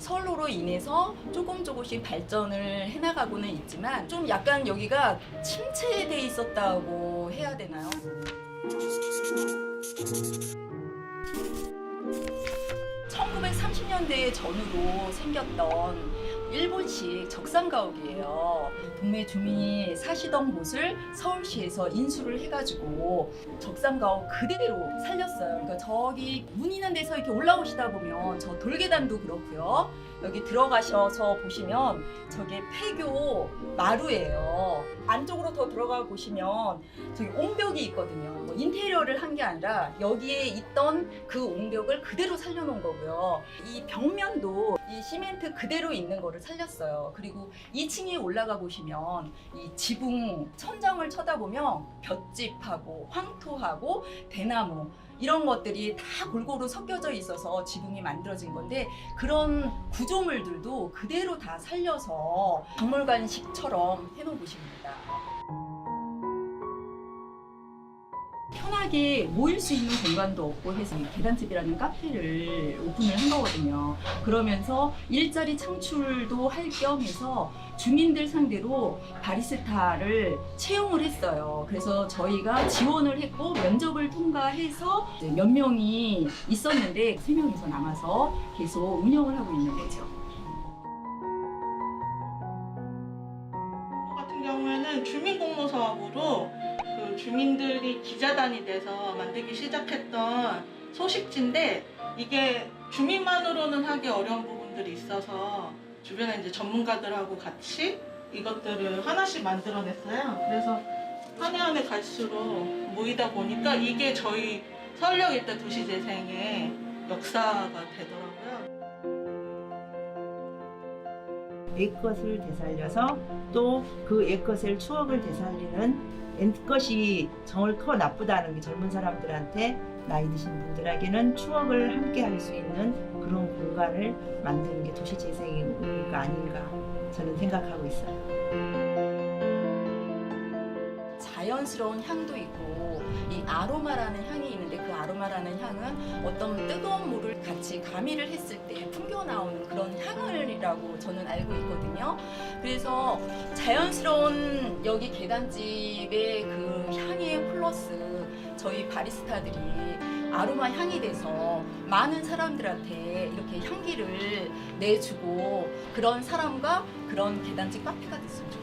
선로로 인해서 조금 조금씩 발전을 해나가고는 있지만 좀 약간 여기가 침체돼 있었다고 해야 되나요? 1930년대 전후로 생겼던 일본 식 적산가옥이에요. 동네 주민이 사시던 곳을 서울시에서 인수를 해가지고 적산가옥 그대로 살렸어요. 그러니까 저기 문 있는 데서 이렇게 올라오시다 보면 저 돌계단도 그렇고요. 여기 들어가셔서 보시면 저게 폐교 마루예요. 안쪽으로 더 들어가 보시면 저기 옹벽이 있거든요. 뭐 인테리어를 한 게 아니라 여기에 있던 그 옹벽을 그대로 살려놓은 거고요. 이 벽면도 이 시멘트 그대로 있는 거를 살렸어요. 그리고 2층에 올라가 보시면 이 지붕 천장을 쳐다보면 볏짚하고 황토하고 대나무 이런 것들이 다 골고루 섞여져 있어서 지붕이 만들어진 건데 그런 구조물들도 그대로 다 살려서 박물관식처럼 해놓은 곳입니다. 편하게 모일 수 있는 공간도 없고 해서 이 계단집이라는 카페를 오픈을 한 거거든요. 그러면서 일자리 창출도 할 겸 해서 주민들 상대로 바리스타를 채용을 했어요. 그래서 저희가 지원을 했고 면접을 통과해서 몇 명이 있었는데 세 명이서 남아서 계속 운영을 하고 있는 거죠. 같은 경우에는 주민 공모 사업으로 그 주민들이 기자단이 돼서 만들기 시작했던 소식지인데 이게 주민만으로는 하기 어려운 부분들이 있어서 주변에 이제 전문가들하고 같이 이것들을 하나씩 만들어냈어요. 그래서 한 해 한 해 갈수록 모이다 보니까 이게 저희 서울역 일대 도시재생의 역사가 되더라고요. 옛것을 되살려서 또 그 옛것을 추억을 되살리는 옛것이 정을 커 나쁘다는 게 젊은 사람들한테 나이 드신 분들에게는 추억을 함께 할 수 있는 그런 공간을 만드는 게 도시 재생의 의미가 아닌가 저는 생각하고 있어요. 자연스러운 향도 있고 이 아로마라는 향이 있는데 그 아로마라는 향은 어떤 뜨거운 물을 같이 가미를 했을 때 풍겨 나오는 그런 향을이라고 저는 알고 있거든요. 그래서 자연스러운 여기 계단집의 그 향에 플러스 저희 바리스타들이 아로마 향이 돼서 많은 사람들한테 이렇게 향기를 내주고 그런 사람과 그런 계단집 카페가 됐으면 좋겠어요.